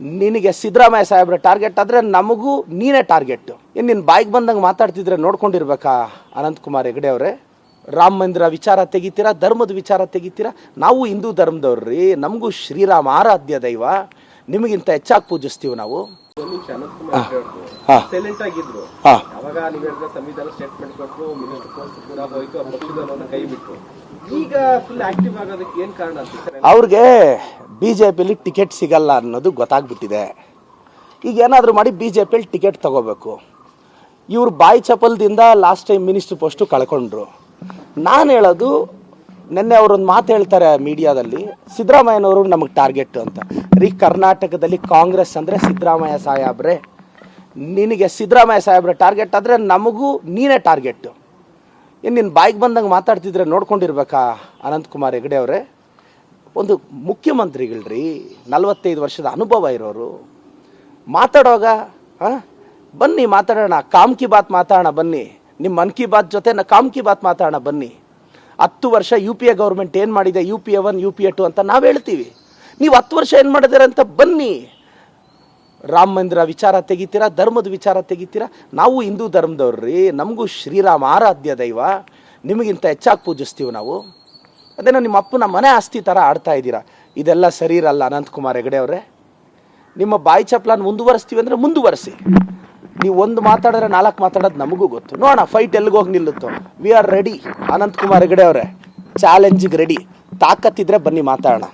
ನಿನಗೆ ಸಿದ್ದರಾಮಯ್ಯ ಸಾಹೇಬ್ರ ಟಾರ್ಗೆಟ್ ಆದರೆ ನಮಗೂ ನೀನೇ ಟಾರ್ಗೆಟ್ ಏನು ನಿನ್ನ ಬಾಯಿಗೆ ಬಂದಂಗೆ ಮಾತಾಡ್ತಿದ್ರೆ ನೋಡ್ಕೊಂಡಿರ್ಬೇಕಾ? ಅನಂತಕುಮಾರ್ ಹೆಗಡೆ ಅವರೇ ರಾಮ ಮಂದಿರ ವಿಚಾರ ತೆಗಿತೀರಾ ಧರ್ಮದ ವಿಚಾರ ತೆಗಿತೀರಾ? ನಾವು ಹಿಂದೂ ಧರ್ಮದವ್ರಿ ನಮಗೂ ಶ್ರೀರಾಮ ಆರಾಧ್ಯ ದೈವ ನಿಮಗಿಂತ ಹೆಚ್ಚಾಗಿ ಪೂಜಿಸ್ತೀವಿ ನಾವು. ಅವ್ರಿಗೆ ಬಿ ಜೆ ಪಿಲಿ ಟಿಕೆಟ್ ಸಿಗಲ್ಲ ಅನ್ನೋದು ಗೊತ್ತಾಗ್ಬಿಟ್ಟಿದೆ. ಈಗ ಏನಾದರೂ ಮಾಡಿ ಬಿ ಜೆ ಪಿಲಿ ಟಿಕೆಟ್ ತಗೋಬೇಕು. ಇವರು ಬಾಯಿ ಚಪಲ್ದಿಂದ ಲಾಸ್ಟ್ ಟೈಮ್ ಮಿನಿಸ್ಟ್ರ್ ಪೋಸ್ಟು ಕಳ್ಕೊಂಡ್ರು. ನಾನು ಹೇಳೋದು, ನಿನ್ನೆ ಅವರೊಂದು ಮಾತು ಹೇಳ್ತಾರೆ ಮೀಡಿಯಾದಲ್ಲಿ ಸಿದ್ದರಾಮಯ್ಯನವರು ನಮಗೆ ಟಾರ್ಗೆಟ್ ಅಂತ. ರೀ ಕರ್ನಾಟಕದಲ್ಲಿ ಕಾಂಗ್ರೆಸ್ ಅಂದರೆ ಸಿದ್ದರಾಮಯ್ಯ ಸಾಹೇಬ್ರೆ. ನಿನಗೆ ಸಿದ್ದರಾಮಯ್ಯ ಸಾಹೇಬ್ರೆ ಟಾರ್ಗೆಟ್ ಆದರೆ ನಮಗೂ ನೀನೇ ಟಾರ್ಗೆಟ್ ಇನ್ನು ನಿನ್ನ ಬಾಯಿಗೆ ಬಂದಂಗೆ ಮಾತಾಡ್ತಿದ್ರೆ ನೋಡ್ಕೊಂಡಿರ್ಬೇಕಾ ಅನಂತಕುಮಾರ್ ಹೆಗಡೆ ಅವರೇ? ಒಂದು ಮುಖ್ಯಮಂತ್ರಿಗಳ್ರಿ, ನಲವತ್ತೈದು ವರ್ಷದ ಅನುಭವ ಇರೋರು, ಮಾತಾಡೋವಾಗ, ಹಾಂ, ಬನ್ನಿ ಮಾತಾಡೋಣ, ಕಾಮ್ ಕಿ ಬಾತ್ ಮಾತಾಡೋಣ ಬನ್ನಿ ನಿಮ್ಮ ಮನ್ ಕಿ ಬಾತ್ ಜೊತೆ ನಾ ಕಾಮ್ ಕಿ ಬಾತ್ ಮಾತಾಡೋಣ ಬನ್ನಿ. ಹತ್ತು ವರ್ಷ ಯು ಪಿ ಎ ಗೌರ್ಮೆಂಟ್ ಏನು ಮಾಡಿದೆ, U P A one, U P A two ಅಂತ ನಾವು ಹೇಳ್ತೀವಿ. ನೀವು ಹತ್ತು ವರ್ಷ ಏನು ಮಾಡಿದಾರೆ ಅಂತ ಬನ್ನಿ. ರಾಮ ಮಂದಿರ ವಿಚಾರ ತೆಗಿತೀರಾ, ಧರ್ಮದ ವಿಚಾರ ತೆಗಿತೀರಾ? ನಾವು ಹಿಂದೂ ಧರ್ಮದವ್ರಿ ನಮಗೂ ಶ್ರೀರಾಮ ಆರಾಧ್ಯ ದೈವ, ನಿಮಗಿಂತ ಹೆಚ್ಚಾಗಿ ಪೂಜಿಸ್ತೀವಿ ನಾವು. ಅದೇನೋ ನಿಮ್ಮ ಅಪ್ಪನ ಮನೆ ಆಸ್ತಿ ಥರ ಆಡ್ತಾ ಇದ್ದೀರಾ? ಇದೆಲ್ಲ ಸರಿ ಇರಲ್ಲ ಅನಂತಕುಮಾರ್ ಹೆಗಡೆ ಅವರೇ. ನಿಮ್ಮ ಬಾಯಿ ಚಪ್ಲಾನ್ ಮುಂದುವರಿಸ್ತೀವಿ ಅಂದರೆ ಮುಂದುವರಿಸಿ. ನೀವು ಒಂದು ಮಾತಾಡಿದ್ರೆ ನಾಲ್ಕು ಮಾತಾಡೋದು ನಮಗೂ ಗೊತ್ತು. ನೋಡೋಣ ಫೈಟ್ ಎಲ್ಲಿಗೆ ಹೋಗಿ ನಿಲ್ಲುತ್ತೋ? We are ready Ananthkumar Hegde ಅವರೇ ಚಾಲೆಂಜಿಗೆ ರೆಡಿ ತಾಕತ್ತಿದ್ರೆ ಬನ್ನಿ ಮಾತಾಡೋಣ.